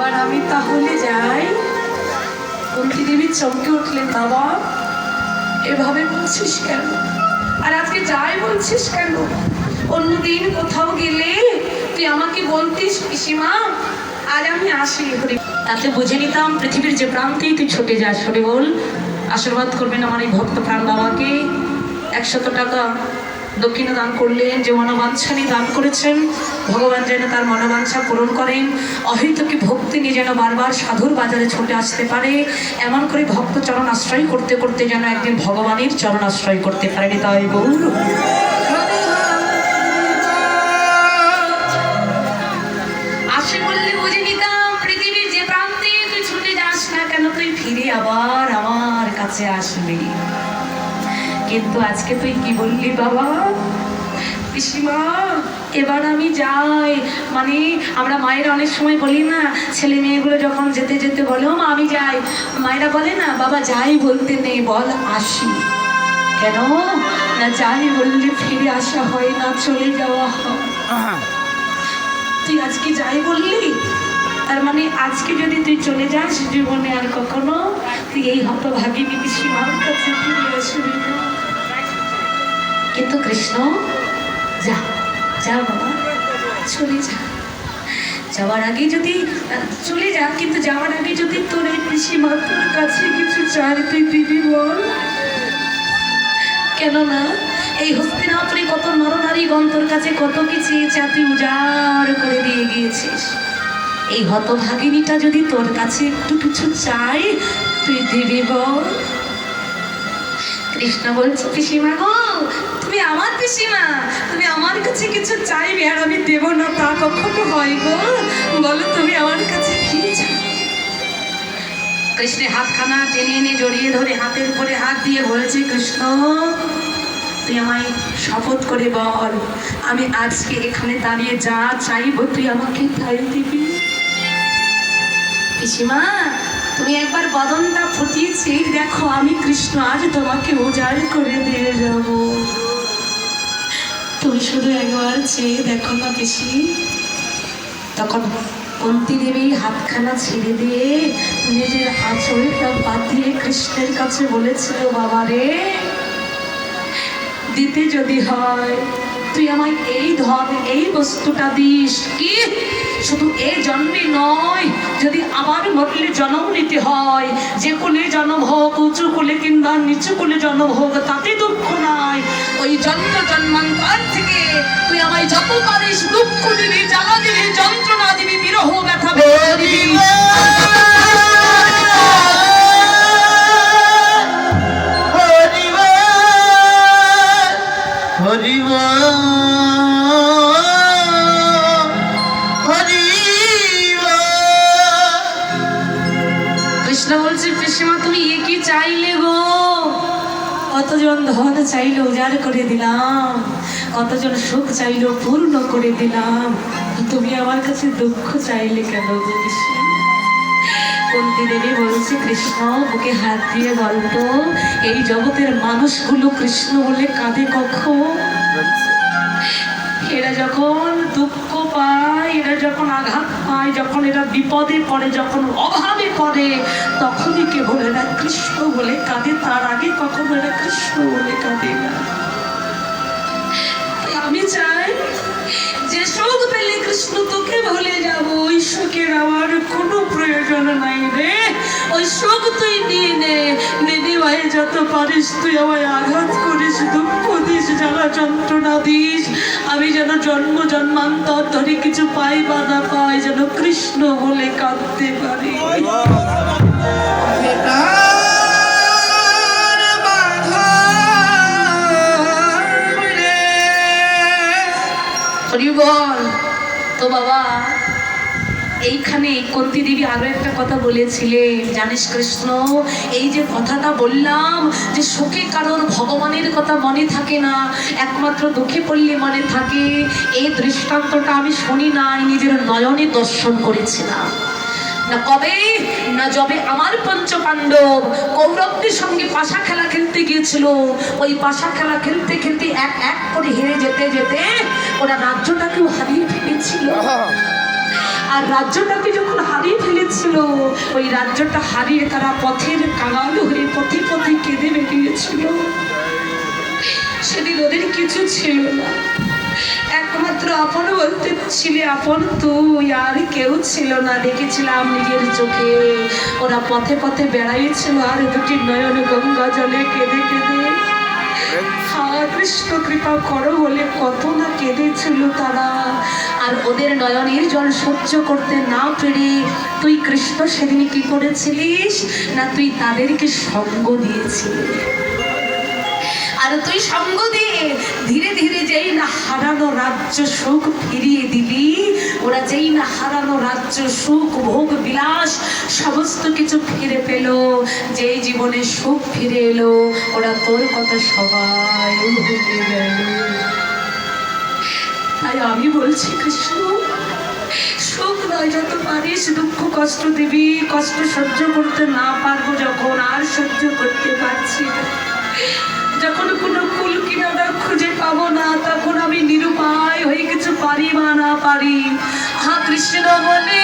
এবার আমি তাহলে যাই। কুন্তি দেবী চমকে উঠলেন, বাবা, এভাবে বলছিস কেন? আর আজকে যাই বলছিস কেন? অন্যদিন কোথাও গেলে তুই আমাকে বলতিস, পিসিমা, আজ আমি আসি। হরি তাতে বুঝে নিতাম পৃথিবীর যে প্রান্তেই তুই ছুটে যাস হরি বল আশীর্বাদ করবেন আমার এই ভক্ত প্রাণ বাবাকে। একশত টাকা দক্ষিণা দান করলেন, যে মনোবাঞ্ছা নিয়ে দান করেছেন, ভগবান যেন তার মনোবাঞ্ছা পূরণ করেন। অহৈতকে ভক্তি নিয়ে যেন বারবার সাধুর বাজারে ছুটে আসতে পারে। এমন করে ভক্ত চরণ আশ্রয় করতে করতে যেন একদিন ভগবানের চরণ আশ্রয় করতে পারেনি তাই গৌর আবার আমার কাছে আসবি। কিন্তু আজকে তুই কি বললি বাবা? পিসিমা এবার আমি যাই। মানে আমরা মায়েরা অনেক সময় বলি না ছেলে মেয়েগুলো যখন যেতে যেতে বলে মা আমি যাই। মায়েরা বলে না বাবা যাই বলতে নেই বল আসি। কেন? না যাই বললে ফিরে আসা হয় না চলে যাওয়া হয়। তুই আজকে যাই বললি? তার মানে আজকে যদি তুই চলে যাস জীবনে আর কখনো তুই এই হতভাগিনী সীমার কাছে কিন্তু কৃষ্ণ, যা যা বাবা, চলে যা। যাওয়ার আগে যদি, চলে যা, কিন্তু যাওয়ার আগে যদি তোর এই পিসিমা তোর কাছে কিছু চাই তুই দিবি বল। কেননা এই হস্তিনাপুরে কত নরনারী গন্তর কাছে কত কিছু চা তুই উজাড় করে দিয়ে গিয়েছিস। এই হতভাগিনীটা যদি তোর কাছে একটু কিছু চাই তুই দিবি বল। কৃষ্ণ বলছে, পিসিমা গো, তুমি আমার পিসিমা, তুমি আমার কাছে কিছু চাইবে আর আমি দেব না তা কখনো হয় গো। বলো তুমি আমার কাছে কি চাই কৃষ্ণের হাতখানা টেনে এনে জড়িয়ে ধরে হাতের উপরে হাত দিয়ে বলেছে, কৃষ্ণ, তুই আমায় শপথ করে বল, আমি আজকে এখানে দাঁড়িয়ে যা চাইব, তুই আমাকে তাই দিবি। পিসিমা তুমি একবার বদনটা ফুটিয়েছি, দেখো আমি কৃষ্ণ, আজ তোমাকে উজাড় করে দিয়ে যাব। তুমি শুধু একবার চেয়ে দেখো না পিসি। তখন কুন্তি দেবী হাতখানা ছেড়ে দিয়ে নিজের আঁচলটা পাতিয়ে কৃষ্ণের কাছে বলেছিল, বাবা রে, দিতে যদি হয়, তুই আমায় এই ধন, এই বস্তুটা দিস, কি? শুধু এই জন্মে নয়, যদি আবার মরলে জন্ম নিতে হয়, যে কুলে জন্ম হোক, উঁচু কুলে কিংবা নিচু কুলে জন্ম হোক, তাতে দুঃখ নাই। ওই জন্ম জন্মান্তর থেকে তুই আমায় যত পারিস দুঃখ দিবি, জ্বালা দিবি কতজন ধন চাইলো উজাড় করে দিলাম, কতজন সুখ চাইলো পূর্ণ করে দিলাম তুমি আমার কাছে দুঃখ চাইলে কেন পিসি? কুন্তি দেবী বলছে, কৃষ্ণ বুকে হাত দিয়ে বলতো এই জগতের মানুষগুলো কৃষ্ণ বলে কাঁদে কখন এরা যখন দুঃখ পায়, এরা যখন আঘাত পায়, যখন এরা বিপদে পড়ে, যখন অভাবে পড়ে তখনই কেবল এরা কৃষ্ণ বলে কাঁদে, তার আগে কখনো এরা কৃষ্ণ বলে কাঁদে না। আমি চাই যে সুখ পেলে কৃষ্ণ তোকে ভুলে যাব, ওই সুখের আমার কোনো প্রয়োজন নাই রে। ওই সুখ তুই নিয়ে নে, নিনি ভাই, যত পারিস তুই আমায় আঘাত করিস, দুঃখ দিস, জ্বালা যন্ত্রণা দিস। আমি যেন জন্ম জন্মান্তর ধরে কিছু পাই বা না পাই, যেন কৃষ্ণ বলে কাঁদতে পারি। তো বাবা। এইখানে কুন্তি দেবী আরও একটা কথা বলেছিলেন জানিস কৃষ্ণ, এই যে কথাটা বললাম যে সুখে কারোর ভগবানের কথা মনে থাকে না, একমাত্র দুঃখে পড়লে মনে থাকে, এই দৃষ্টান্তটা আমি শুনি নাই, নিজের নয়নে দর্শন করেছিলাম। না কবে, না যবে আমার পঞ্চ পাণ্ডব কৌরবদের সঙ্গে পাশা খেলা খেলতে গিয়েছিল। ওই পাশা খেলা খেলতে খেলতে এক এক করে হেরে যেতে যেতে ওরা রাজ্যটাকেও হারিয়ে ফেলেছিল। আর রাজ্যটাকে যখন হারিয়ে ফেলে ওই রাজ্যটা হারিয়ে তারা পথের কাঙাল হয়ে পথে পথে কেঁদে বেরিয়েছিল। সেদিন ওদের কিছু ছিল না। একমাত্র আপন বলতে ছিলে আপন তুই, আর কেউ ছিল না। দেখেছিলাম নিজের চোখে। ওরা পথে পথে বেড়াইছিল আর দুটি নয়ন গঙ্গা জলে কেঁদে কেঁদে কৃষ্ণ কৃপা করো বলে কত না কেঁদেছিল তারা। আর ওদের নয়নের জল সহ্য করতে না পেরে তুই কৃষ্ণ সেদিন কি করেছিলিস? না তুই তাদেরকে সঙ্গ দিয়েছিলি? আর তুই সঙ্গ দিয়ে ধীরে ধীরে যেই না হারানো রাজ্য সুখ ফিরিয়ে দিবি, ওরা যেই না হারানো রাজ্য সুখ, ভোগ, বিলাস, সমস্ত কিছু ফিরে পেল, যেই জীবনে সুখ ফিরে এলো, ওরা তোর কথা সবাই ভুলে গেল। তাই আমি বলছি, কৃষ্ণ, সুখ নয় যত পারিস, দুঃখ, কষ্ট দিবি। কষ্ট সহ্য করতে না পারব যখন, আর সহ্য করতে পারছি না। যখন কোনো কুল কিনারা খুঁজে পাবো না, তখন আমি নিরুপায় হয়ে কিছু পারি বা না পারি। হা কৃষ্ণ বলে